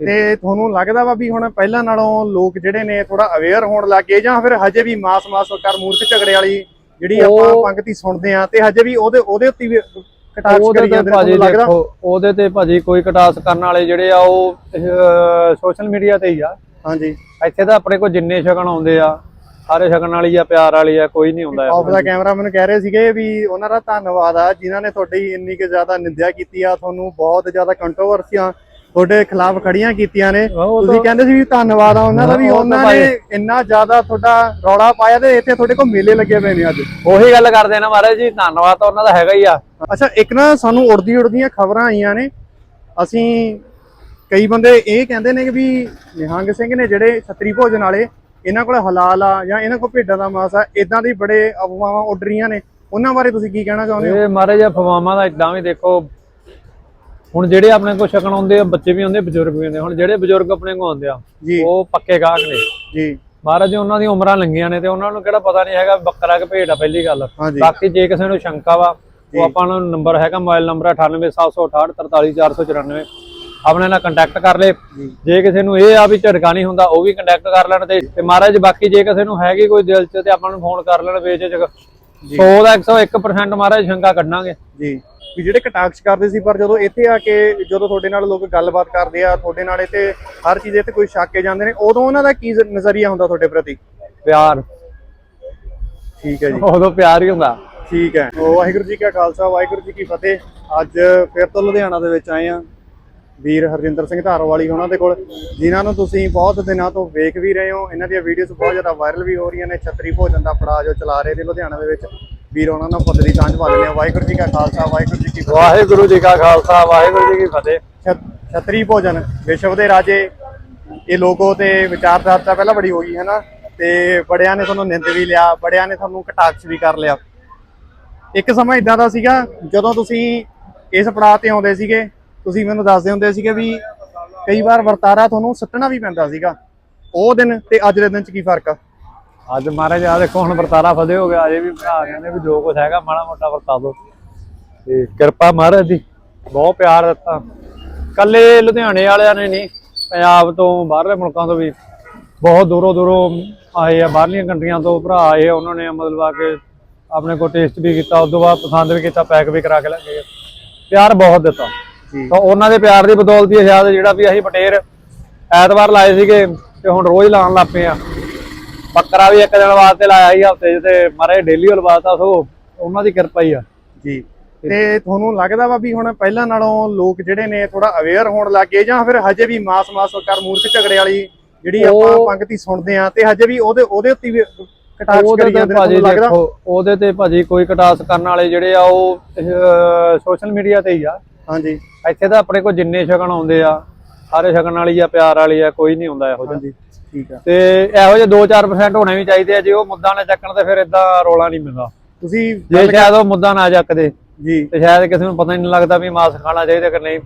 ਤੇ ਤੁਹਾਨੂੰ ਲੱਗਦਾ ਵਾ ਵੀ ਹੁਣ ਪਹਿਲਾਂ ਨਾਲੋਂ ਲੋਕ ਜਿਹੜੇ ਨੇ ਥੋੜਾ ਅਵੇਅਰ ਹੋਣ ਲੱਗ ਗਏ ਜਾਂ ਫਿਰ ਹਜੇ ਵੀ ਮਾਸ-ਮਾਸ ਕਰ ਮੂਰਖ ਝਗੜੇ ਵਾਲੀ ਜਿਹੜੀ ਆਪਾਂ ਪੰਕਤੀ ਸੁਣਦੇ ਆ ਤੇ ਹਜੇ ਵੀ ਉਹਦੇ ਉਹਦੇ ਉੱਤੇ ਵੀ ਉਹਦੇ ਕਰੀ ਜਾਂਦੇ ਨੇ ਲੱਗਦਾ? ਉਹਦੇ ਤੇ ਭਾਜੀ ਕੋਈ ਕਟਾਸ ਕਰਨ ਵਾਲੇ ਜਿਹੜੇ ਆ ਉਹ ਸੋਸ਼ਲ ਮੀਡੀਆ ਤੇ ਹੀ ਆ। ਹਾਂਜੀ। ਇੱਥੇ ਤਾਂ ਆਪਣੇ ਕੋਲ ਜਿੰਨੇ ਸ਼ਗਨ ਆਉਂਦੇ ਆ ਸਾਰੇ ਸ਼ਗਨ ਵਾਲੀ ਆ ਪਿਆਰ ਵਾਲੀ ਆ ਕੋਈ ਨਹੀਂ ਇਹੋ ਆਫ ਦਾ ਕੈਮਰਾ ਮੈਨੂੰ ਕਹਿ ਰਹੇ ਸੀਗੇ ਵੀ ਉਹਨਾਂ ਦਾ ਧੰਨਵਾਦ ਆ ਜਿਨ੍ਹਾਂ ਨੇ ਤੁਹਾਡੀ ਇੰਨੀ ਕਿ ਜ਼ਿਆਦਾ ਨਿੰਦਿਆ ਕੀਤੀ ਆ ਤੁਹਾਨੂੰ ਬਹੁਤ ਜ਼ਿਆਦਾ ਕੰਟਰੋਵਰਸੀਆਂ ਤੁਹਾਡੇ ਖਿਲਾਫ ਖੜੀਆਂ ਕੀਤੀਆਂ ਨੇ। ਤੁਸੀਂ ਕਹਿੰਦੇ ਸੀ ਵੀ ਧੰਨਵਾਦ ਆ ਉਹਨਾਂ ਦਾ ਵੀ ਉਹਨਾਂ ਨੇ ਇੰਨਾ ਜ਼ਿਆਦਾ ਤੁਹਾਡਾ ਰੌਲਾ ਪਾਇਆ ਤੇ ਇੱਥੇ ਤੁਹਾਡੇ ਕੋਲ ਮੇਲੇ ਲੱਗੇ ਪਏ ਨੇ ਅੱਜ। ਉਹੀ ਗੱਲ ਕਰਦੇ ਨਾ ਮਹਾਰਾਜ ਜੀ ਧੰਨਵਾਦ ਤਾਂ ਉਹਨਾਂ ਦਾ ਹੈਗਾ ਹੀ ਆ। ਅੱਛਾ ਇੱਕ ਨਾ ਸਾਨੂੰ ਉੜਦੀ ਉੜਦੀਆਂ ਖਬਰਾਂ ਆਈਆਂ ਨੇ। ਅਸੀਂ ਕਈ ਬੰਦੇ ਇਹ ਕਹਿੰਦੇ ਨੇ ਕਿ ਵੀ ਨਿਹੰਗ ਸਿੰਘ ਨੇ ਜਿਹੜੇ ਛਤਰੀ ਭੋਜਨ ਵਾਲੇ ਇਹਨਾਂ ਕੋਲ ਹਲਾਲ ਆ ਜਾਂ ਇਹਨਾਂ ਕੋਲ ਭੇਡਾਂ ਦਾ ਮਾਸ ਆ ਇਦਾਂ ਦੀ ਬੜੇ ਅਫਵਾਹਾਂ ਉੱਡ ਰਹੀਆਂ ਨੇ। ਉਹਨਾਂ ਬਾਰੇ ਤੁਸੀਂ ਕੀ ਕਹਿਣਾ ਚਾਹੁੰਦੇ ਹੋ? ਇਹ ਮਹਾਰਾਜ ਫਵਾਮਾ ਦਾ ਇਦਾਂ ਵੀ ਦੇਖੋ ਹੁਣ ਜਿਹੜੇ ਆਪਣੇ ਕੋਲ ਸ਼ਗਨ ਆਉਂਦੇ ਆ ਬੱਚੇ ਵੀ ਆਉਂਦੇ ਬਜ਼ੁਰਗ ਵੀ ਆਉਂਦੇ ਹੁਣ ਜਿਹੜੇ ਬਜ਼ੁਰਗ ਆਪਣੇ ਕੋਲ ਆਉਂਦੇ ਆ ਉਹ ਪੱਕੇ ਗਾਹਕ ਨੇ। ਜੀ। ਮਹਾਰਾਜ ਜੀ ਉਹਨਾਂ ਦੀ ਉਮਰਾਂ ਲੰਗੀਆਂ ਨੇ ਤੇ ਉਹਨਾਂ ਨੂੰ ਕਿਹੜਾ ਪਤਾ ਨਹੀਂ ਹੈਗਾ ਬੱਕਰਾ ਕਿ ਭੇਡ ਆ ਪਹਿਲੀ ਗੱਲ। ਬਾਕੀ ਜੇ ਕਿਸੇ ਨੂੰ ਸ਼ੰਕਾ ਵਾ। ਉਹ ਆਪਾਂ ਨੂੰ ਨੰਬਰ ਹੈਗਾ ਮੋਬਾਈਲ ਨੰਬਰ 9876843494 ਆਪਣੇ ਨਾਲ ਕੰਟੈਕਟ ਕਰ ਲੇ। ਜੀ। ਕਿਸੇ ਨੂੰ ਇਹ ਆ ਵੀ ਝਟਕਾ ਨਹੀਂ ਹੁੰਦਾ ਉਹ ਵੀ ਕੰਟੈਕਟ ਕਰ ਲੈਣ ਤੇ ਮਹਾਰਾਜ ਬਾਕੀ ਜੇ ਕਿਸੇ ਨੂੰ ਹੈਗੀ ਕੋਈ ਦਿਲ 'ਚ ਤੇ ਆਪਾਂ ਨੂੰ ਫੋਨ ਕਰ ਲੈਣ ਵੇਚਕ 100 ਦਾ 101% ਮਹਾਰਾਜ ਸ਼ੰਕਾ ਕੱਢਾਂਗੇ। ਜੀ। ਵੀ ਜਿਹੜੇ ਕਟਾਕਸ਼ ਕਰਦੇ ਸੀ ਪਰ ਜਦੋਂ ਇੱਥੇ ਆ ਕੇ ਜਦੋਂ ਤੁਹਾਡੇ ਨਾਲ ਲੋਕ ਗੱਲਬਾਤ ਕਰਦੇ ਆ ਤੁਹਾਡੇ ਨਾਲ ਇੱਥੇ ਹਰ ਚੀਜ਼ ਤੇ ਕੋਈ ਸ਼ੱਕ ਕੇ ਜਾਂਦੇ ਨੇ ਉਦੋਂ ਉਹਨਾਂ ਦਾ ਕੀ ਨਜ਼ਰੀਆ ਹੁੰਦਾ ਤੁਹਾਡੇ ਪ੍ਰਤੀ? ਪਿਆਰ। ਠੀਕ ਹੈ ਜੀ। ਉਦੋਂ ਪਿਆਰ ਹੀ ਹੁੰਦਾ। ਠੀਕ ਹੈ। ਵਾਹਿਗੁਰੂ ਜੀ ਕਾ ਖਾਲਸਾ ਵਾਹਿਗੁਰੂ ਜੀ ਕੀ ਫਤਿਹ। ਅੱਜ ਫਿਰ ਤੋਂ ਲੁਧਿਆਣਾ ਦੇ ਵਿੱਚ ਆਏ ਆ ਵੀਰ ਹਰਜਿੰਦਰ ਸਿੰਘ ਧਾਰੋਵਾਲੀ ਉਹਨਾਂ ਦੇ ਕੋਲ ਜਿਨ੍ਹਾਂ ਨੂੰ ਤੁਸੀਂ ਬਹੁਤ ਦਿਨਾਂ ਤੋਂ ਵੇਖ ਵੀ ਰਹੇ ਹੋ। ਇਹਨਾਂ ਦੀਆਂ ਵੀਡੀਓਜ਼ ਬਹੁਤ ਜ਼ਿਆਦਾ ਵਾਇਰਲ ਵੀ ਹੋ ਰਹੀਆਂ ਨੇ। ਛਤਰੀ ਭੋਜਨ ਦਾ ਪੜਾ ਜੋ ਚਲਾ ਰਹੇ ਨੇ ਲੁਧਿਆਣਾ ਦੇ ਵਿੱਚ। ਵੀਰ ਉਹਨਾਂ ਨਾਲ ਪੱਦ ਦੀ ਸਾਂਝ ਪਾ ਲੈਂਦੇ ਆ ਵਾਹਿਗੁਰੂ ਜੀ ਕਾ ਖਾਲਸਾ ਵਾਹਿਗੁਰੂ ਜੀ ਕੀ ਫਤਿਹ। ਵਾਹਿਗੁਰੂ ਜੀ ਕਾ ਖਾਲਸਾ ਵਾਹਿਗੁਰੂ ਜੀ ਕੀ ਫਤਿਹ। ਛਤ- ਛਤਰੀ ਭੋਜਨ ਵਿਸ਼ਵ ਦੇ ਰਾਜੇ। ਇਹ ਲੋਗੋ ਤੇ ਵਿਚਾਰਧਾਰਤਾ ਪਹਿਲਾਂ ਬੜੀ ਹੋ ਗਈ ਹੈ ਨਾ? ਤੇ ਬੜਿਆਂ ਨੇ ਤੁਹਾਨੂੰ ਨਿੰਦ ਵੀ ਲਿਆ ਬੜਿਆਂ ਨੇ ਤੁਹਾਨੂੰ ਕਟਾਕਸ਼ ਵੀ ਕਰ ਲਿਆ। ਇੱਕ ਸਮਾਂ ਇਦਾਂ ਦਾ ਸੀਗਾ ਜਦੋਂ ਤੁਸੀਂ ਇਸ ਪੜਾਅ ਤੇ ਆਉਂਦੇ ਸੀਗੇ ਤੁਸੀਂ ਮੈਨੂੰ ਦੱਸਦੇ ਹੁੰਦੇ ਸੀਗੇ ਵੀ ਕਈ ਵਾਰ ਵਰਤਾਰਾ ਤੁਹਾਨੂੰ ਸੱਟਣਾ ਵੀ ਪੈਂਦਾ ਸੀਗਾ। ਉਹ ਦਿਨ ਤੇ ਅੱਜ ਦੇ ਦਿਨ ਚ ਕੀ ਫ਼ਰਕ ਆ? ਅੱਜ ਮਹਾਰਾਜ ਆ ਦੇਖੋ ਹੁਣ ਵਰਤਾਰਾ ਫਦੇ ਹੋ ਗਿਆ। ਅਜੇ ਵੀ ਭਰਾ ਕਹਿੰਦੇ ਵੀ ਜੋ ਕੁਝ ਹੈਗਾ ਮਾੜਾ ਮੋਟਾ ਵਰਤਾ ਦੋ। ਤੇ ਕਿਰਪਾ ਮਹਾਰਾਜ ਦੀ ਬਹੁਤ ਪਿਆਰ ਦਿੱਤਾ। ਕੱਲੇ ਲੁਧਿਆਣੇ ਵਾਲਿਆਂ ਨੇ ਨਹੀਂ ਪੰਜਾਬ ਤੋਂ ਬਾਹਰਲੇ ਮੁਲਕਾਂ ਤੋਂ ਵੀ ਬਹੁਤ ਦੂਰੋਂ ਦੂਰੋਂ ਆਏ ਆ ਬਾਹਰਲੀਆਂ ਕੰਟਰੀਆਂ ਤੋਂ ਭਰਾ ਆਏ ਆ, ਉਹਨਾਂ ਨੇ ਮਤਲਬ ਆ ਕੇ ਆਪਣੇ ਕੋਲ ਟੇਸਟ ਵੀ ਕੀਤਾ ਉਸ ਤੋਂ ਬਾਅਦ ਪਸੰਦ ਵੀ ਕੀਤਾ ਪੈਕ ਵੀ ਕਰਾ ਕੇ ਲੈ ਗਏ ਪਿਆਰ ਬਹੁਤ ਦਿੱਤਾ। ਤਾਂ ਉਹਨਾਂ ਦੇ ਪਿਆਰ ਦੀ ਬਦੌਲਤ ਹੀ ਸ਼ਾਇਦ ਜਿਹੜਾ ਵੀ ਅਸੀਂ ਪਟੇਰ ਐਤਵਾਰ ਲਾਏ ਸੀਗੇ ਤੇ ਹੁਣ ਰੋਜ਼ ਲਾਉਣ ਲੱਗ ਪਏ ਆ। ਬੱਕਰਾ ਵੀ ਇੱਕ ਦਿਨ ਵਾਸਤੇ ਲਾਇਆ ਸੀ ਹਫ਼ਤੇ ਤੇ ਮਾਰੇ ਡੇਲੀ ਲਵਾਤਾ ਸੋ ਉਹਨਾਂ ਦੀ ਕਿਰਪਾ ਹੀ ਆ। ਜੀ। ਤੇ ਤੁਹਾਨੂੰ ਲੱਗਦਾ ਵਾ ਵੀ ਹੁਣ ਪਹਿਲਾਂ ਨਾਲੋਂ ਲੋਕ ਜਿਹੜੇ ਨੇ ਥੋੜਾ ਅਵੇਅਰ ਹੋਣ ਲੱਗ ਗਏ ਜਾਂ ਫਿਰ ਹਜੇ ਵੀ ਮਾਸ-ਮਾਸ ਕਰ ਮੂਰਖ ਝਗੜੇ ਵਾਲੀ ਜਿਹੜੀ ਆਪਾਂ ਪੰਕਤੀ ਸੁਣਦੇ ਆ ਤੇ ਹਜੇ ਵੀ ਉਹਦੇ ਉਹਦੇ ਉੱਤੇ ਵੀ ਉਹਦੇ ਕਰੀ ਜਾਂਦੇ ਨੇ ਲੱਗਦਾ? ਉਹਦੇ ਤੇ ਭਾਜੀ ਕੋਈ ਕਟਾਸ ਕਰਨ ਵਾਲੇ ਜਿਹੜੇ ਆ ਉਹ ਸੋਸ਼ਲ ਮੀਡੀਆ ਤੇ ਹੀ ਆ। ਹਾਂਜੀ। ਇੱਥੇ ਤਾਂ ਆਪਣੇ ਕੋਲ ਜਿੰਨੇ ਸ਼ਗਨ ਆਉਂਦੇ ਆ ਸਾਰੇ ਸ਼ਗਨ ਵਾਲੀ ਆ ਪਿਆਰ ਵਾਲੀ ਆ ਕੋਈ ਨਹੀਂ ਆਉਂਦਾ ਇਹੋ ਜਿਹਾ। ਹਾਂਜੀ ਠੀਕ ਆ। ਤੇ ਇਹੋ ਜਿਹੇ 2-4% ਹੋਣੇ ਵੀ ਚਾਹੀਦੇ ਆ ਜੇ ਉਹ ਮੁੱਦਾ ਨਾ ਚੱਕਣ ਤੇ ਫਿਰ ਇਦਾਂ ਰੋਲਾ ਨਹੀਂ ਮਿਲਦਾ ਤੁਸੀਂ ਜੇ ਸ਼ਾਇਦ ਉਹ ਮੁੱਦਾ ਨਾ ਚੱਕਦੇ ਜੀ। ਤੇ ਸ਼ਾਇਦ ਕਿਸੇ ਨੂੰ ਪਤਾ ਹੀ ਨਹੀਂ ਲੱਗਦਾ ਵੀ ਮਾਸ ਖਾਣਾ ਚਾਹੀਦਾ ਕਿ ਨਹੀਂ।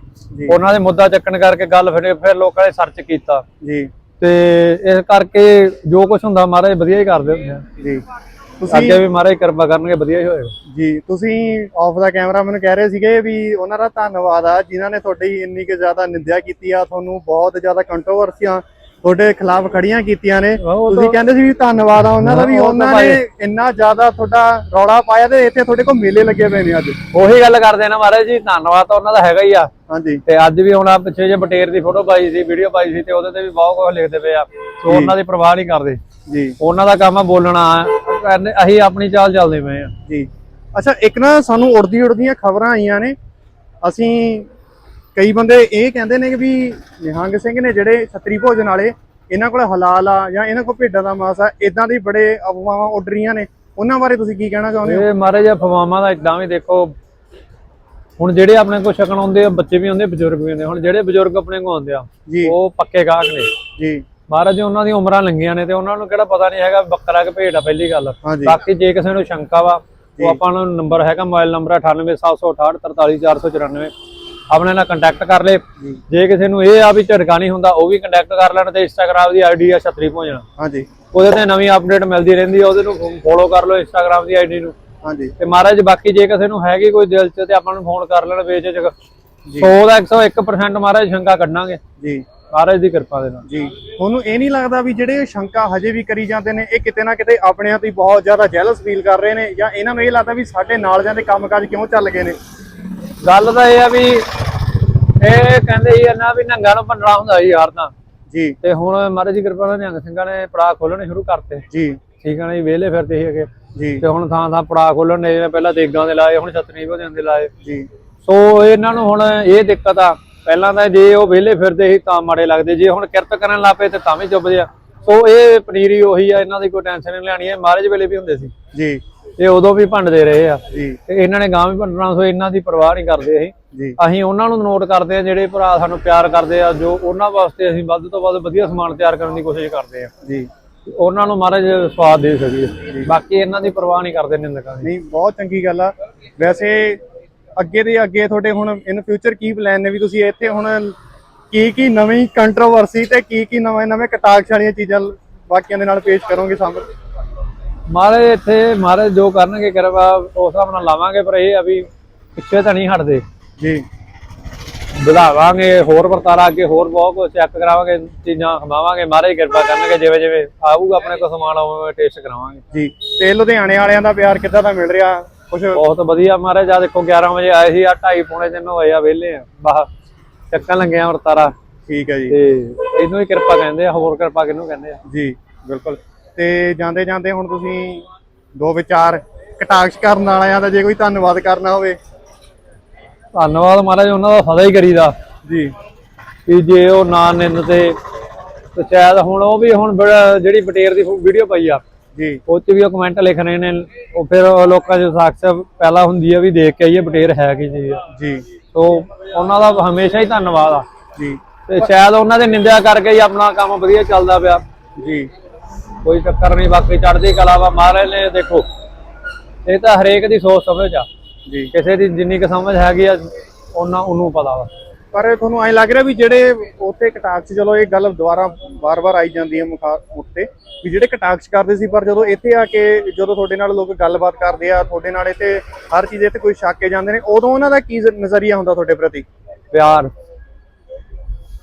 ਉਹਨਾਂ ਦੇ ਮੁੱਦਾ ਚੱਕਣ ਕਰਕੇ ਗੱਲ ਫਿਰ ਫਿਰ ਲੋਕਾਂ ਨੇ ਸਰਚ ਕੀਤਾ। ਜੀ। ਤੇ ਇਸ ਕਰਕੇ ਜੋ ਕੁਝ ਹੁੰਦਾ ਮਹਾਰਾਜ ਵਧੀਆ ਹੀ ਕਰਦੇ ਹੁੰਦੇ ਆ। ਜੀ। ਅੱਗੇ ਵੀ ਮਹਾਰਾਜ ਕਿਰਪਾ ਕਰਨਗੇ ਵਧੀਆ ਹੀ ਹੋਏਗਾ। ਜੀ ਤੁਸੀਂ ਆਫ ਦਾ ਕੈਮਰਾ ਮੈਨੂੰ ਕਹਿ ਰਹੇ ਸੀਗੇ ਵੀ ਉਹਨਾਂ ਦਾ ਧੰਨਵਾਦ ਆ ਜਿਨ੍ਹਾਂ ਨੇ ਤੁਹਾਡੀ ਇੰਨੀ ਕਿ ਜ਼ਿਆਦਾ ਨਿੰਦਿਆ ਕੀਤੀ ਆ ਤੁਹਾਨੂੰ ਬਹੁਤ ਜ਼ਿਆਦਾ ਕੰਟਰੋਵਰਸੀਆਂ ਤੁਹਾਡੇ ਖਿਲਾਫ ਖੜੀਆਂ ਕੀਤੀਆਂ ਨੇ। ਤੁਸੀਂ ਕਹਿੰਦੇ ਸੀ ਵੀ ਧੰਨਵਾਦ ਆ ਉਹਨਾਂ ਦਾ ਵੀ ਉਹਨਾਂ ਨੇ ਇੰਨਾ ਜ਼ਿਆਦਾ ਤੁਹਾਡਾ ਰੌਲਾ ਪਾਇਆ ਤੇ ਇੱਥੇ ਤੁਹਾਡੇ ਕੋਲ ਮੇਲੇ ਲੱਗੇ ਪਏ ਨੇ ਅੱਜ। ਉਹੀ ਗੱਲ ਕਰਦੇ ਨਾ ਮਹਾਰਾਜ ਜੀ ਧੰਨਵਾਦ ਤਾਂ ਉਹਨਾਂ ਦਾ ਹੈਗਾ ਹੀ ਆ। ਹਾਂਜੀ। ਤੇ ਅੱਜ ਵੀ ਹੁਣ ਆ ਪਿੱਛੇ ਜੇ ਬਟੇਰ ਦੀ ਫੋਟੋ ਪਾਈ ਸੀ ਵੀਡੀਓ ਪਾਈ ਸੀ ਤੇ ਉਹਦੇ ਤੇ ਵੀ ਬਹੁਤ ਕੁਝ ਲਿਖਦੇ ਪਏ ਆ। ਸੋ ਉਹਨਾਂ ਦੀ ਪਰਵਾਹ ਨਹੀਂ ਕਰਦੇ। ਜੀ। ਉਹਨਾਂ ਦਾ ਕੰਮ ਆ ਬੋਲਣਾ ਕਹਿੰਦੇ ਅਸੀਂ ਆਪਣੀ ਚਾਲ ਚੱਲਦੇ ਪਏ ਆ ਜੀ। ਅੱਛਾ ਇੱਕ ਨਾ ਸਾਨੂੰ ਉੜਦੀ ਉੜਦੀਆਂ ਖਬਰਾਂ ਆਈਆਂ ਨੇ। ਅਸੀਂ ਕਈ ਬੰਦੇ ਇਹ ਕਹਿੰਦੇ ਨੇ ਕਿ ਵੀ ਨਿਹੰਗ ਸਿੰਘ ਨੇ ਜਿਹੜੇ ਛਤਰੀ ਭੋਜਨ ਵਾਲੇ ਇਹਨਾਂ ਕੋਲ ਹਲਾਲ ਆ ਜਾਂ ਇਹਨਾਂ ਕੋਲ ਭੇਡਾਂ ਦਾ ਮਾਸ ਆ ਇਦਾਂ ਦੀ ਬੜੇ ਅਫਵਾਹਾਂ ਉੱਡ ਰਹੀਆਂ ਨੇ। ਉਹਨਾਂ ਬਾਰੇ ਤੁਸੀਂ ਕੀ ਕਹਿਣਾ ਚਾਹੁੰਦੇ ਹੋ? ਇਹ ਮਹਾਰਾਜ ਫਵਾਮਾ ਦਾ ਇਦਾਂ ਵੀ ਦੇਖੋ ਹੁਣ ਜਿਹੜੇ ਆਪਣੇ ਕੋਲ ਸ਼ਗਨ ਆਉਂਦੇ ਆ ਬੱਚੇ ਵੀ ਆਉਂਦੇ ਬਜ਼ੁਰਗ ਵੀ ਆਉਂਦੇ ਹੁਣ ਜਿਹੜੇ ਬਜ਼ੁਰਗ ਆਪਣੇ ਕੋਲ ਆਉਂਦੇ ਆ ਉਹ ਪੱਕੇ ਗਾਹਕ ਨੇ। ਜੀ। ਮਹਾਰਾਜ ਉਹਨਾਂ ਦੀ ਉਮਰਾਂ ਲੰਗੀਆਂ ਨੇ ਤੇ ਉਹਨਾਂ ਨੂੰ ਕਿਹੜਾ ਪਤਾ ਨਹੀਂ ਹੈਗਾ ਬੱਕਰਾ ਕਿ ਭੇਡ ਆ ਪਹਿਲੀ ਗੱਲ। ਹਾਂਜੀ। ਬਾਕੀ ਜੇ ਕਿਸੇ ਨੂੰ ਸ਼ੰਕਾ ਵਾ। ਉਹ ਆਪਾਂ ਨੂੰ ਨੰਬਰ ਹੈਗਾ ਮੋਬਾਈਲ ਨੰਬਰ 9876843494 ਆਪਣੇ ਨਾਲ ਕੰਟੈਕਟ ਕਰ ਲੇ ਜੀ। ਕਿਸੇ ਨੂੰ ਇਹ ਆ ਵੀ ਝਟਕਾ ਨਹੀਂ ਹੁੰਦਾ ਉਹ ਵੀ ਕੰਟੈਕਟ ਕਰ ਲੈਣ ਤੇ ਇੰਸਟਾਗ੍ਰam ਦੀ ਆਈਡੀ ਆ ਛਤਰੀ ਭੋਜਨ। ਹਾਂਜੀ। ਉਹਦੇ ਤੇ ਨਵੀਂ ਅਪਡੇਟ ਮਿਲਦੀ ਰਹਿੰਦੀ ਆ ਉਹਦੇ ਨੂੰ ਫੋਲੋ ਕਰ ਲਓ ਇੰਸਟਾਗ੍ਰam ਦੀ ਆਈਡੀ ਨੂੰ। ਹਾਂਜੀ। ਤੇ ਮਹਾਰਾਜ ਬਾਕੀ ਜੇ ਕਿਸੇ ਨੂੰ ਹੈਗੀ ਕੋਈ ਦਿਲ 'ਚ ਤੇ ਆਪਾਂ ਨੂੰ ਫੋਨ ਕਰ ਲੈਣ ਵੇਚਕ 100 ਦਾ 101% ਮਹਾਰਾਜ ਸ਼ੰਕਾ ਕੱਢਾਂਗੇ। ਜੀ। ਮਹਾਰਾਜ ਦੀ ਕਿਰਪਾ ਦੇ ਨਾਲ। ਜੀ। ਤੁਹਾਨੂੰ ਇਹ ਨਹੀਂ ਲੱਗਦਾ ਵੀ ਜਿਹੜੇ ਸ਼ੰਕਾ ਹਜੇ ਵੀ ਕਰੀ ਜਾਂਦੇ ਨੇ ਇਹ ਕਿਤੇ ਨਾ ਕਿਤੇ ਆਪਣਿਆਂ ਤੋਂ ਹੀ ਬਹੁਤ ਜ਼ਿਆਦਾ ਜੈਲਸ ਫੀਲ ਕਰ ਰਹੇ ਨੇ ਜਾਂ ਇਹਨਾਂ ਨੂੰ ਇਹ ਲੱਗਦਾ ਵੀ ਸਾਡੇ ਨਾਲ ਜਾਂਦੇ ਕੰਮਕਾਜ ਕਿਉਂ ਚੱਲ ਗਏ ਨੇ। ਗੱਲ ਤਾਂ ਇਹ ਆ ਵੀ ਇਹ ਕਹਿੰਦੇ ਹੀ ਨਾ ਵੀ ਨੰਗਾ ਨੂੰ ਭੰਨਣਾ ਹੁੰਦਾ ਸੀ ਯਾਰ ਤਾਂ ਜੀ। ਤੇ ਹੁਣ ਮਹਾਰਾਜ ਦੀ ਕਿਰਪਾ ਨਾਲ ਨਿਹੰਗ ਸਿੰਘਾਂ ਨੇ ਪੜਾ ਖੋਲਣੇ ਸ਼ੁਰੂ ਕਰਤੇ। ਜੀ। ਠੀਕ ਆ ਨਾ ਜੀ ਵਿਹਲੇ ਫਿਰਦੇ ਸੀ ਅੱਗੇ। ਜੀ। ਤੇ ਹੁਣ ਥਾਂ ਥਾਂ ਪੜਾ ਖੋਲਣ ਨੇ ਪਹਿਲਾਂ ਦੇਗਾਂ ਦੇ ਲਾਏ ਹੁਣ ਛਤਰੀ ਭੋਜਨ ਦੇ ਲਾਏ। ਜੀ। ਸੋ ਇਹਨਾਂ ਨੂੰ ਹੁਣ ਇਹ ਦਿੱਕਤ ਆ ਪਹਿਲਾਂ ਤਾਂ ਜੇ ਉਹ ਵਿਹਲੇ ਫਿਰਦੇ ਸੀ ਤਾਂ ਮਾੜੇ ਲੱਗਦੇ ਜੇ ਹੁਣ ਕਿਰਤ ਕਰਨ ਲੱਪੇ ਤੇ ਤਾਂ ਵੀ ਚੁੱਪਦੇ ਆ। ਸੋ ਇਹ ਪਨੀਰੀ ਉਹੀ ਆ ਇਹਨਾਂ ਦੀ ਕੋਈ ਟੈਨਸ਼ਨ ਨਹੀਂ ਲੈਣੀ ਹੈ ਮਹਾਰਾਜ ਵੇਲੇ ਵੀ ਹੁੰਦੇ ਸੀ। ਜੀ। ਇਹ ਉਦੋਂ ਵੀ ਭੰਡਦੇ ਰਹੇ ਆ। ਜੀ। ਤੇ ਇਹਨਾਂ ਨੇ ਗਾਂ ਵੀ ਭੰਡਣਾ ਸੋ ਇਹਨਾਂ ਦੀ ਪਰਵਾਹ ਨਹੀਂ ਕਰਦੇ ਅਸੀਂ। ਜੀ। ਅਸੀਂ ਉਹਨਾਂ ਨੂੰ ਨੋਟ ਕਰਦੇ ਆ ਜਿਹੜੇ ਭਰਾ ਸਾਨੂੰ ਪਿਆਰ ਕਰਦੇ ਆ ਜੋ ਉਹਨਾਂ ਵਾਸਤੇ ਅਸੀਂ ਵੱਧ ਤੋਂ ਵੱਧ ਵਧੀਆ ਸਮਾਨ ਤਿਆਰ ਕਰਨ ਦੀ ਕੋਸ਼ਿਸ਼ ਕਰਦੇ ਆ। ਜੀ। ਉਹਨਾਂ ਨੂੰ ਮਹਾਰਾਜ ਸਵਾਦ ਦੇ ਸਕੀਏ। ਬਾਕੀ ਇਹਨਾਂ ਦੀ ਪਰਵਾਹ ਨਹੀਂ ਕਰਦੇ ਨਿੰਦਕਾਂ ਦੀ। ਨਹੀਂ ਬਹੁਤ ਚੰਗੀ ਗੱਲ ਆ। ਵੈਸੇ ਅੱਗੇ ਦੇ ਅੱਗੇ ਤੁਹਾਡੇ ਹੁਣ ਇਨ ਫਿਊਚਰ ਕੀ ਪਲਾਨ ਨੇ ਵੀ ਤੁਸੀਂ ਇੱਥੇ ਹੁਣ ਕੀ ਕੀ ਨਵੀਂ ਕੰਟਰੋਵਰਸੀ ਤੇ ਕੀ ਕੀ ਨਵੇਂ ਨਵੇਂ ਕਟਾਕਸ਼ ਵਾਲੀਆਂ ਚੀਜ਼ਾਂ ਬਾਕੀਆਂ ਦੇ ਨਾਲ ਪੇਸ਼ ਕਰੋਗੇ ਸਾਹਮਣੇ ਮਹਾਰਾਜ ਇੱਥੇ ਮਹਾਰਾਜ ਜੋ ਕਰਨਗੇ ਕਿਰਪਾ ਉਸ ਹਿਸਾਬ ਨਾਲ ਲਾਵਾਂਗੇ ਪਰ ਇਹ ਆ ਵੀ ਪਿੱਛੇ ਤਾਂ ਨਹੀਂ ਹਟਦੇ। ਜੀ। ਵਧਾਵਾਂਗੇ ਹੋਰ ਵਰਤਾਰਾ ਅੱਗੇ ਹੋਰ ਬਹੁਤ ਕੁਝ ਚੈੱਕ ਕਰਾਵਾਂਗੇ ਚੀਜ਼ਾਂ ਖਵਾਵਾਂਗੇ ਮਹਾਰਾਜ ਕਿਰਪਾ ਕਰਨਗੇ ਜਿਵੇਂ ਜਿਵੇਂ ਆਊਗਾ ਆਪਣੇ ਕੋਲ ਸਮਾਨ ਉਵੇਂ ਟੇਸਟ ਕਰਾਵਾਂਗੇ। ਜੀ। ਤੇ ਲੁਧਿਆਣੇ ਵਾਲਿਆਂ ਦਾ ਪਿਆਰ ਕਿੱਦਾਂ ਦਾ ਮਿਲ ਰਿਹਾ? ਕੁਝ ਬਹੁਤ ਵਧੀਆ ਮਹਾਰਾਜ ਆ ਦੇਖੋ 11 ਵਜੇ ਆਏ ਸੀ ਆ 2:30 ਪੌਣੇ ਦਿਨ ਹੋਏ ਆ ਵਿਹਲੇ ਆ ਬਾਹ ਚੱਕਣ ਲੱਗੇ ਆ ਵਰਤਾਰਾ ਠੀਕ ਹੈ ਜੀ। ਤੇ ਇਹਨੂੰ ਹੀ ਕਿਰਪਾ ਕਹਿੰਦੇ ਆ ਹੋਰ ਕਿਰਪਾ ਕਿਹਨੂੰ ਕਹਿੰਦੇ ਆ? ਜੀ ਬਿਲਕੁਲ। ਤੇ ਜਾਂਦੇ ਜਾਂਦੇ ਹੁਣ ਤੁਸੀਂ ਦੋ ਵਿਚਾਰ ਕਟਾਕਸ਼ ਕਰਨ ਵਾਲਿਆਂ ਦਾ ਜੇ ਕੋਈ ਧੰਨਵਾਦ ਕਰਨਾ ਹੋਵੇ। ਧੰਨਵਾਦ ਮਹਾਰਾਜ ਉਹਨਾਂ ਦਾ ਸਦਾ ਹੀ ਕਰੀਦਾ। ਜੀ। ਕਿ ਜੇ ਉਹ ਨਾ ਨਿੰਦ ਤੇ ਸ਼ਾਇਦ ਹੁਣ ਉਹ ਵੀ ਹੁਣ ਜਿਹੜੀ ਬਟੇਰ ਦੀ ਵੀਡੀਓ ਪਾਈ ਆ। ਜੀ। ਉਹ 'ਚ ਵੀ ਉਹ ਕਮੈਂਟ ਲਿਖ ਰਹੇ ਨੇ ਉਹ ਫਿਰ ਲੋਕਾਂ 'ਚ ਸਾਖਸ ਪਹਿਲਾਂ ਹੁੰਦੀ ਆ ਵੀ ਦੇਖ ਕੇ ਆਈਏ ਬਟੇਰ ਹੈ ਕੀ ਆ। ਜੀ। ਸੋ ਉਹਨਾਂ ਦਾ ਹਮੇਸ਼ਾ ਹੀ ਧੰਨਵਾਦ ਆ। ਜੀ। ਤੇ ਸ਼ਾਇਦ ਉਹਨਾਂ ਦੇ ਨਿੰਦਿਆ ਕਰਕੇ ਹੀ ਆਪਣਾ ਕੰਮ ਵਧੀਆ ਚੱਲਦਾ ਪਿਆ। ਜੀ। ਕੋਈ ਚੱਕਰ ਨਹੀਂ ਬਾਕੀ ਚੜ੍ਹਦੀ ਕਲਾ ਵਾ। ਮਹਾਰਾਜ ਨੇ ਦੇਖੋ ਇਹ ਤਾਂ ਹਰੇਕ ਦੀ ਸੋਚ ਸਮਝ ਆ। ਜੀ। ਕਿਸੇ ਦੀ ਜਿੰਨੀ ਕੁ ਸਮਝ ਹੈਗੀ ਆ ਉਹਨਾਂ ਉਹਨੂੰ ਪਤਾ ਵਾ। ਪਰ ਤੁਹਾਨੂੰ ਐਂ ਲੱਗ ਰਿਹਾ ਵੀ ਜਿਹੜੇ ਉੱਥੇ ਕਟਾਕਸ਼ ਚਲੋ ਇਹ ਗੱਲ ਦੁਬਾਰਾ ਵਾਰ-ਵਾਰ ਆਈ ਜਾਂਦੀ ਹੈ ਮੁਖਾ ਤੇ ਵੀ ਜਿਹੜੇ ਕਟਾਕਸ਼ ਕਰਦੇ ਸੀ ਪਰ ਜਦੋਂ ਇੱਥੇ ਆ ਕੇ ਜਦੋਂ ਤੁਹਾਡੇ ਨਾਲ ਲੋਕ ਗੱਲਬਾਤ ਕਰਦੇ ਆ ਤੁਹਾਡੇ ਨਾਲ ਇੱਥੇ ਹਰ ਚੀਜ਼ ਇੱਥੇ ਕੋਈ ਸ਼ੱਕ ਕੇ ਜਾਂਦੇ ਨੇ ਉਦੋਂ ਉਹਨਾਂ ਦਾ ਕੀ ਨਜ਼ਰੀਆ ਹੁੰਦਾ ਤੁਹਾਡੇ ਪ੍ਰਤੀ? ਪਿਆਰ।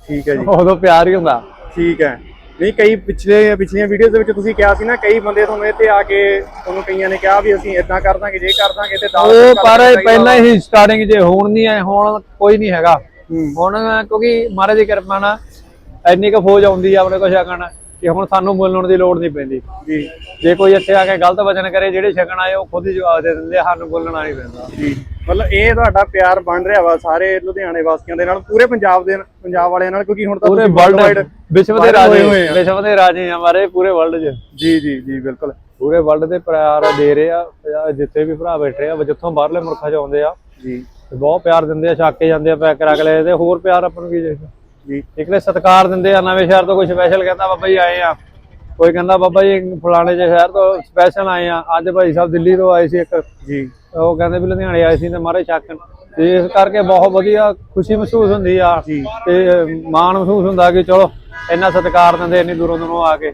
ਠੀਕ ਹੈ ਜੀ। ਉਦੋਂ ਪਿਆਰ ਹੀ ਹੁੰਦਾ। ਠੀਕ ਹੈ। ਨਹੀਂ ਕਈ ਪਿਛਲੇ ਪਿਛਲੀਆਂ ਵੀਡੀਓਜ਼ ਦੇ ਵਿੱਚ ਤੁਸੀਂ ਕਿਹਾ ਸੀ ਨਾ ਕਈ ਬੰਦੇ ਤੁਹਾਨੂੰ ਇੱਥੇ ਆ ਕੇ ਤੁਹਾਨੂੰ ਕਈਆਂ ਨੇ ਕਿਹਾ ਵੀ ਅਸੀਂ ਇਦਾਂ ਕਰ ਦਾਂਗੇ ਜੇ ਕਰ ਦਾਂਗੇ ਤੇ ਦਾਲ ਉਹ ਕਰ ਪਰ ਦਾਂਗੇ, ਪਹਿਲਾਂ ਹੀ ਸਟਾਰਟਿੰਗ ਜੇ ਹੁਣ ਨਹੀਂ ਆਏ ਹੁਣ ਕੋਈ ਨਹੀਂ ਹੈਗਾ। ਹੂੰ। ਹੁਣ ਕਿਉਂਕਿ ਮਹਾਰਾਜ ਦੀ ਕਿਰਪਾ ਨਾਲ ਇੰਨੀ ਕੁ ਫੌਜ ਆਉਂਦੀ ਆ ਆਪਣੇ ਕੋਲ ਛਕਣ ਕਿ ਹੁਣ ਸਾਨੂੰ ਬੋਲਣ ਦੀ ਲੋੜ ਨਹੀਂ ਪੈਂਦੀ। ਜੀ। ਜੇ ਕੋਈ ਇੱਥੇ ਆ ਕੇ ਗਲਤ ਵਚਨ ਕਰੇ ਜਿਹੜੇ ਛਕਣ ਆਏ ਉਹ ਖੁਦ ਹੀ ਜਵਾਬ ਦੇ ਦਿੰਦੇ ਆ, ਸਾਨੂੰ ਬੋਲਣਾ ਨਹੀਂ ਪੈਂਦਾ। ਜੀ। ਮਤਲਬ ਇਹ ਤੁਹਾਡਾ ਪਿਆਰ ਬਣ ਰਿਹਾ ਵਾ ਸਾਰੇ ਲੁਧਿਆਣੇ ਵਾਸੀਆਂ ਦੇ ਨਾਲ ਪੂਰੇ ਪੰਜਾਬ ਦੇ ਪੰਜਾਬ ਵਾਲਿਆਂ ਨਾਲ ਕਿਉਂਕਿ ਹੁਣ ਤਾਂ ਪੂਰੇ ਵਰਲਡ ਵਿਸ਼ਵ ਦੇ ਰਾਜੇ। ਵਿਸ਼ਵ ਦੇ ਰਾਜੇ ਆ ਮਾਰੇ ਪੂਰੇ ਵਰਲਡ 'ਚ। ਜੀ ਜੀ ਜੀ ਬਿਲਕੁਲ। ਪੂਰੇ ਵਰਲਡ ਦੇ ਪਿਆਰ ਦੇ ਰਹੇ ਆ ਜਿੱਥੇ ਵੀ ਭਰਾ ਬੈਠੇ ਆ ਜਿੱਥੋਂ ਬਾਹਰਲੇ ਮੁਲਕਾਂ 'ਚ ਆਉਂਦੇ ਆ। ਜੀ। ਤੇ ਬਹੁਤ ਪਿਆਰ ਦਿੰਦੇ ਆ ਛੱਕ ਕੇ ਜਾਂਦੇ ਆ ਪੈਕ ਕਰਾ ਕੇ ਲੈ ਤੇ ਹੋਰ ਪਿਆਰ ਆਪਾਂ ਨੂੰ ਕੀ ਚਾਹੀਦਾ? ਜੀ। ਇਕਲੇ ਸਤਿਕਾਰ ਦਿੰਦੇ ਆ ਨਵੇਂ ਸ਼ਹਿਰ ਤੋਂ ਕੋਈ ਸਪੈਸ਼ਲ ਕਹਿੰਦਾ ਬਾਬਾ ਜੀ ਆਏ ਆ। ਕੋਈ ਕਹਿੰਦਾ ਬਾਬਾ ਜੀ ਫਲਾਣੇ ਜਿਹੇ ਸ਼ਹਿਰ ਤੋਂ ਸਪੈਸ਼ਲ ਆਏ ਆ। ਅੱਜ ਭਾਈ ਸਾਹਿਬ ਦਿੱਲੀ ਤੋਂ ਆਏ ਸੀ ਇੱਕ। ਜੀ। ਉਹ ਕਹਿੰਦੇ ਵੀ ਲੁਧਿਆਣੇ ਆਏ ਸੀ ਤੇ ਮਾਰੇ ਚੱਕ। ਤੇ ਇਸ ਕਰਕੇ ਬਹੁਤ ਵਧੀਆ ਖੁਸ਼ੀ ਮਹਿਸੂਸ ਹੁੰਦੀ ਆ। ਤੇ ਮਾਣ ਮਹਿਸੂਸ ਹੁੰਦਾ ਕਿ ਚਲੋ ਇੰਨਾ ਸਤਿਕਾਰ ਦਿੰਦੇ ਇੰਨੀ ਦੂਰੋਂ ਦੂਰੋਂ ਆ ਕੇ।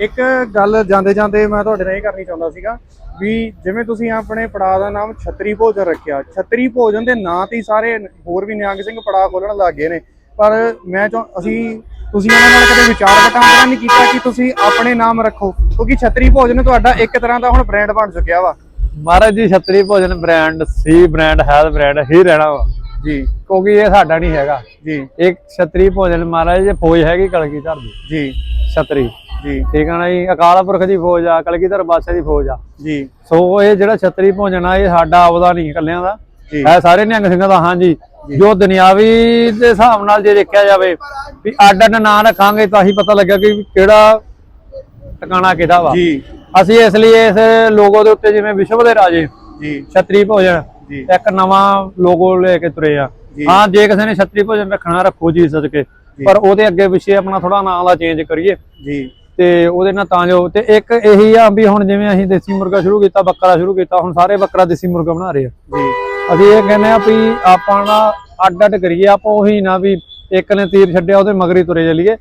ਇੱਕ ਗੱਲ ਜਾਂਦੇ ਜਾਂਦੇ ਮੈਂ ਤੁਹਾਡੇ ਨਾਲ ਇਹ ਕਰਨੀ ਚਾਹੁੰਦਾ ਸੀਗਾ ਵੀ ਜਿਵੇਂ ਤੁਸੀਂ ਆਪਣੇ ਪੜਾਅ ਦਾ ਨਾਮ ਛਤਰੀ ਭੋਜਨ ਰੱਖਿਆ, ਛਤਰੀ ਭੋਜਨ ਦੇ ਨਾਂ ਤੇ ਹੀ ਸਾਰੇ ਹੋਰ ਵੀ ਨਿਹੰਗ ਸਿੰਘ ਪੜਾਅ ਖੋਲਣ ਲੱਗ ਗਏ ਨੇ। ਪਰ ਮੈਂ ਚਾਹ ਅਸੀਂ, ਤੁਸੀਂ ਇਹਨਾਂ ਨਾਲ ਕਦੇ ਵਿਚਾਰ ਵਟਾਂਦਰਾ ਨਹੀਂ ਕੀਤਾ ਕਿ ਤੁਸੀਂ ਆਪਣੇ ਨਾਮ ਰੱਖੋ, ਕਿਉਂਕਿ ਛਤਰੀ ਭੋਜਨ ਤੁਹਾਡਾ ਇੱਕ ਤਰ੍ਹਾਂ ਦਾ ਹੁਣ ਬ੍ਰਾਂਡ ਬਣ ਚੁੱਕਿਆ ਵਾ। ਮਹਾਰਾਜ ਜੀ, ਛਤਰੀ ਭੋਜਨ ਬ੍ਰਾਂਡ ਸੀ ਬ੍ਰਾਂਡ ਹੈ ਬ੍ਰਾਂਡ ਹੀ ਰਹਿਣਾ ਵਾ। ਜੀ। ਕਿਉਂਕਿ ਇਹ ਸਾਡਾ ਨਹੀਂ ਹੈਗਾ। ਜੀ। ਇੱਕ ਛਤਰੀ ਭੋਜਨ ਮਹਾਰਾਜ ਜੀ ਫੌਜ ਹੈਗੀ ਕਲਗੀਧਰ ਦੀ। ਜੀ। ਛਤਰੀ। ਜੀ। ਠੀਕ ਆ ਨਾ ਜੀ? ਅਕਾਲ ਪੁਰਖ ਦੀ ਫੌਜ ਆ ਕਲਗੀਧਰ ਬਾਦਸ਼ਾਹ ਦੀ ਫੌਜ ਆ। ਜੀ। ਸੋ ਇਹ ਜਿਹੜਾ ਛਤਰੀ ਭੋਜਨ ਆ ਇਹ ਸਾਡਾ ਆਪਦਾ ਨਹੀਂ ਇਕੱਲਿਆਂ ਦਾ। ਹੈ ਸਾਰੇ ਨਿਹੰਗ ਸਿੰਘਾਂ ਦਾ ਹਾਂਜੀ ਜੋ। ਦੁਨਿਆਵੀ ਦੇ ਹਿਸਾਬ ਨਾਲ ਜੇ ਦੇਖਿਆ ਜਾਵੇ ਵੀ ਅੱਡ ਅੱਡ ਨਾਂ ਰੱਖਾਂਗੇ ਤਾਂ ਹੀ ਪਤਾ ਲੱਗਿਆ ਕਿ ਕਿਹੜਾ ਟਿਕਾਣਾ ਕਿਹਦਾ ਵਾ। ਜੀ। ਅਸੀਂ ਇਸ ਲਈ ਇਸ ਲੋਗੋ ਦੇ ਉੱਤੇ ਜਿਵੇਂ ਵਿਸ਼ਵ ਦੇ ਰਾਜੇ ਜੀ। ਛਤਰੀ ਭੋਜਨ ਇੱਕ ਨਵਾਂ ਲੋਗੋ ਲੈ ਕੇ ਤੁਰੇ ਆ। ਹਾਂ ਜੇ ਕਿਸੇ ਨੇ ਛਤਰੀ ਭੋਜਨ ਰੱਖਣਾ ਰੱਖੋ ਜੀ ਸਦਕੇ ਪਰ ਉਹਦੇ ਅੱਗੇ ਪਿੱਛੇ ਆਪਣਾ ਥੋੜਾ ਨਾਂ ਦਾ ਚੇਂਜ ਕਰੀਏ। ਜੀ। ਤੇ ਉਹਦੇ ਨਾਲ ਤਾਂ ਜੋ ਤੇ ਇੱਕ ਇਹੀ ਆ ਵੀ ਹੁਣ ਜਿਵੇਂ ਅਸੀਂ ਦੇਸੀ ਮੁਰਗਾ ਸ਼ੁਰੂ ਕੀਤਾ ਬੱਕਰਾ ਸ਼ੁਰੂ ਕੀਤਾ ਹੁਣ ਸਾਰੇ ਬੱਕਰਾ ਦੇਸੀ ਮੁਰਗਾ ਬਣਾ ਰਹੇ ਆ। ਜੀ। ਅਸੀਂ ਇਹ ਕਹਿੰਦੇ ਆ ਵੀ ਆਪਾਂ ਨਾ ਅੱਡ ਅੱਡ ਕਰੀਏ ਆਪਾਂ ਉਹੀ ਨਾ ਵੀ ਇੱਕ ਨੇ ਤੀਰ ਛੱਡਿਆ ਉਹਦੇ ਮਗਰੀ ਤੁਰੇ ਚੱਲੀਏ।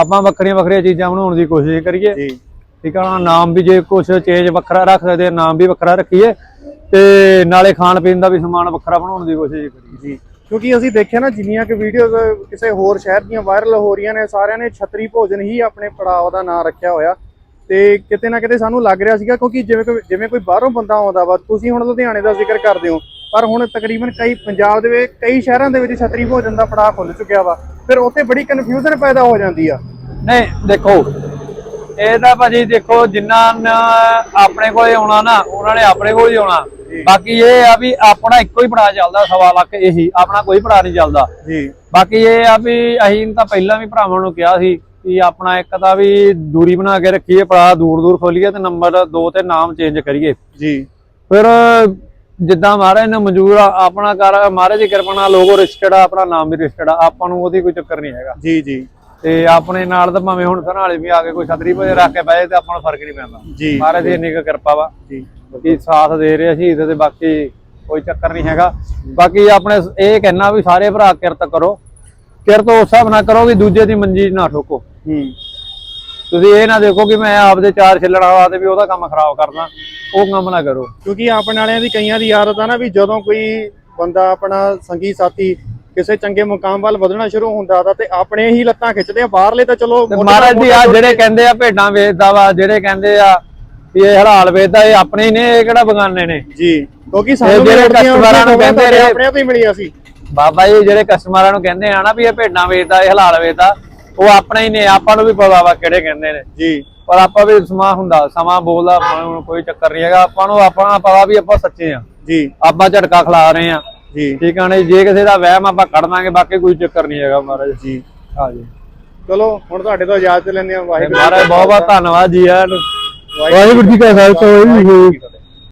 ਆਪਾਂ ਵੱਖਰੀਆਂ ਵੱਖਰੀਆਂ ਚੀਜ਼ਾਂ ਬਣਾਉਣ ਦੀ ਕੋਸ਼ਿਸ਼ ਕਰੀਏ। ਜੀ। ਠੀਕ ਆ ਨਾ ਨਾਮ ਵੀ ਜੇ ਕੁਝ ਚੇਂਜ ਵੱਖਰਾ ਰੱਖ ਸਕਦੇ ਆ ਨਾਮ ਵੀ ਵੱਖਰਾ ਰੱਖੀਏ ਤੇ ਨਾਲੇ ਖਾਣ ਪੀਣ ਦਾ ਵੀ ਸਮਾਨ ਵੱਖਰਾ ਬਣਾਉਣ ਦੀ ਕੋਸ਼ਿਸ਼ ਕਰੀਏ। ਜੀ ਕਿਉਂਕਿ ਅਸੀਂ ਦੇਖਿਆ ਨਾ ਜਿੰਨੀਆਂ ਕਿ ਵੀਡੀਓਜ਼ ਕਿਸੇ ਹੋਰ ਸ਼ਹਿਰ ਦੀਆਂ ਵਾਇਰਲ ਹੋ ਰਹੀਆਂ ਨੇ ਸਾਰਿਆਂ ਨੇ ਛਤਰੀ ਭੋਜਨ ਹੀ ਆਪਣੇ ਪੜਾਅ ਦਾ ਨਾਮ ਰੱਖਿਆ ਹੋਇਆ। ਤੇ ਕਿਤੇ ਨਾ ਕਿਤੇ ਸਾਨੂੰ ਲੱਗ ਰਿਹਾ ਸੀਗਾ ਕਿਉਂਕਿ ਜਿਵੇਂ ਕੋਈ ਜਿਵੇਂ ਕੋਈ ਬਾਹਰੋਂ ਬੰਦਾ ਆਉਂਦਾ ਵਾ ਤੁਸੀਂ ਹੁਣ ਲੁਧਿਆਣੇ ਦਾ ਜ਼ਿਕਰ ਕਰਦੇ ਹੋ ਪਰ ਹੁਣ ਤਕਰੀਬਨ ਕਈ ਪੰਜਾਬ ਦੇ ਵਿੱਚ ਕਈ ਸ਼ਹਿਰਾਂ ਦੇ ਵਿੱਚ ਛਤਰੀ ਭੋਜਨ ਦਾ ਪੜਾਅ ਖੁੱਲ ਚੁੱਕਿਆ ਵਾ। ਫਿਰ ਉੱਥੇ ਬੜੀ ਕਨਫਿਊਜ਼ਨ ਪੈਦਾ ਹੋ ਜਾਂਦੀ ਆ। ਨਹੀਂ ਦੇਖੋ ਇਹ ਤਾਂ ਭਾਜੀ ਦੇਖੋ ਜਿਨ੍ਹਾਂ ਨੇ ਆਪਣੇ ਕੋਲੇ ਆਉਣਾ ਨਾ ਉਹਨਾਂ ਨੇ ਆਪਣੇ ਕੋਲ ਹੀ ਆਉਣਾ। ਬਾਕੀ ਇਹ ਆ ਵੀ ਆਪਣਾ ਇੱਕੋ ਹੀ ਪੜਾ ਚੱਲਦਾ ਸਵਾ ਲੱਖ ਇਹੀ ਆਪਣਾ ਕੋਈ ਪੜਾ ਨਹੀਂ ਚੱਲਦਾ। ਜੀ। ਬਾਕੀ ਇਹ ਆ ਵੀ ਅਸੀਂ ਤਾਂ ਪਹਿਲਾਂ ਵੀ ਭਰਾਵਾਂ ਨੂੰ ਕਿਹਾ ਸੀ ਕਿ ਆਪਣਾ ਇੱਕ ਤਾਂ ਵੀ ਦੂਰੀ ਬਣਾ ਕੇ ਰੱਖੀਏ ਪੜਾ ਦੂਰ ਦੂਰ ਖੋਲੀਏ ਤੇ ਨੰਬਰ 2 ਤੇ ਨਾਮ ਚੇਂਜ ਕਰੀਏ। ਜੀ। ਫਿਰ ਜਿੱਦਾਂ ਮਹਾਰਾਜ ਨੇ ਮਨਜ਼ੂਰ ਆ ਆਪਣਾ ਕਰ ਮਹਾਰਾਜ ਦੀ ਕਿਰਪਾ ਨਾਲ ਲੋਗੋ ਰਜਿਸਟਰਡ ਆ ਆਪਣਾ ਨਾਮ ਵੀ ਰਜਿਸਟਰਡ ਆ ਆਪਾਂ ਨੂੰ ਉਹਦੀ ਕੋਈ ਚੱਕਰ ਨਹੀਂ ਹੈਗਾ। ਜੀ ਜੀ। ਤੇ ਆਪਣੇ ਨਾਲ ਤਾਂ ਭਾਵੇਂ ਹੁਣ ਸਨਾਲੇ ਵੀ ਆ ਕੇ ਕੋਈ ਛਤਰੀ ਭੋਜ ਰੱਖ ਕੇ ਜਾਏ ਤੇ ਆਪਾਂ ਨੂੰ ਫ਼ਰਕ ਨਹੀਂ ਪੈਂਦਾ। ਜੀ। ਮਹਾਰਾਜ ਦੀ ਇੰਨੀ ਕੁ ਕਿਰਪਾ ਵਾ ਜੀ। ਕਿ ਸਾਥ ਦੇ ਰਹੇ ਸ਼ਹੀਦ ਤੇ ਬਾਕੀ ਕੋਈ ਚੱਕਰ ਨਹੀਂ ਹੈਗਾ। ਬਾਕੀ ਆਪਣੇ ਇਹ ਕਹਿਣਾ ਵੀ ਸਾਰੇ ਭਰਾ ਕਿਰਤ ਕਰੋ। ਕਿਰਤ ਉਸ ਹਿਸਾਬ ਨਾਲ ਕਰੋ ਵੀ ਦੂਜੇ ਦੀ ਮੰਜੀ ਨਾ ਠੋਕੋ। ਹੂੰ। ਤੁਸੀਂ ਇਹ ਨਾ ਦੇਖੋ ਕਿ ਮੈਂ ਆਪਦੇ ਚਾਰ ਛਿੱਲਣ ਵਾਲਾ ਤੇ ਵੀ ਉਹਦਾ ਕੰਮ ਖਰਾਬ ਕਰਦਾ। ਉਹ ਕੰਮ ਨਾ ਕਰੋ। ਕਿਉਂਕਿ ਆਪਣੇ ਵਾਲਿਆਂ ਦੀ ਕਈਆਂ ਦੀ ਆਦਤ ਆ ਨਾ ਵੀ ਜਦੋਂ ਕੋਈ ਬੰਦਾ ਆਪਣਾ ਸੰਗੀ ਸਾਥੀ ਕਿਸੇ ਚੰਗੇ ਮੁਕਾਮ ਵੱਲ ਵਧਣਾ ਸ਼ੁਰੂ ਹੁੰਦਾ ਦਾ ਤੇ ਆਪਣੇ ਹੀ ਲੱਤਾਂ ਖਿੱਚਦੇ ਆ ਬਾਹਰਲੇ ਤਾਂ ਚਲੋ ਤੇ ਮਹਾਰਾਜ ਦੀ ਆ ਜਿਹੜੇ ਕਹਿੰਦੇ ਆ ਭੇਡਾਂ ਵੇਚਦਾ ਵਾ ਜਿਹੜੇ ਕਹਿੰਦੇ ਆ ਵੀ ਇਹ ਹਲਾਲ ਵੇਚਦਾ ਇਹ ਆਪਣੇ ਹੀ ਨੇ ਇਹ ਕਿਹੜਾ ਬਗਾਨੇ ਨੇ? ਜੀ ਕਿਉਂਕਿ ਸਾਨੂੰ ਜਿਹੜੇ ਕਸਟਮਰਾਂ ਨੂੰ ਕਹਿੰਦੇ ਰਹੇ- ਆਪਣੇ ਤੋਂ ਹੀ ਮਿਲੀਆਂ ਸੀ। ਬਾਬਾ ਜੀ ਜਿਹੜੇ ਕਸਟਮਰਾਂ ਨੂੰ ਕਹਿੰਦੇ ਆ ਨਾ ਵੀ ਇਹ ਭੇਡਾਂ ਵੇਚਦਾ ਇਹ ਹਲਾਲ ਵੇਚਦਾ ਉਹ ਆਪਣੇ ਹੀ ਨੇ ਆਪਾਂ ਨੂੰ ਵੀ ਪਤਾ ਵਾ ਕਿਹੜੇ ਕਹਿੰਦੇ ਨੇ। ਜੀ। ਪਰ ਆਪਾਂ ਵੀ ਸਮਾਂ ਹੁੰਦਾ ਸਮਾਂ ਬੋਲਦਾ ਆਪਾਂ ਕੋਈ ਚੱਕਰ ਨਹੀਂ ਹੈਗਾ ਆਪਾਂ ਨੂੰ ਆਪਣਾ ਪਤਾ ਵੀ ਆਪਾਂ ਸੱਚੇ ਆ। ਜੀ। ਆਪਾਂ ਝਟਕਾ ਖਿਲਾ ਰਹੇ ਆ। ਜੀ। ਠੀਕ ਆ ਨੇ ਜੇ ਕਿਸੇ ਦਾ ਵਹਿਮ ਆਪਾਂ ਕੱਢ ਦਾਂਗੇ ਬਾਕੀ ਕੋਈ ਚੱਕਰ ਨਹੀਂ ਹੈਗਾ ਮਹਾਰਾਜ। ਜੀ। ਹਾਂ ਜੀ। ਚਲੋ ਹੁਣ ਤੁਹਾਡੇ ਤੋਂ ਇਜਾਜ਼ਤ ਲੈਂਦੇ ਆ ਵਾਹਿਗੁਰੂ ਮਹਾਰਾਜ ਬਹੁਤ ਬਹੁਤ ਧੰਨਵਾਦ ਜੀ ਯਾਰ। ਵਾਹਿਗੁਰੂ ਜੀ ਕਾ ਖਾਲਸਾ ਵਾਹਿਗੁਰੂ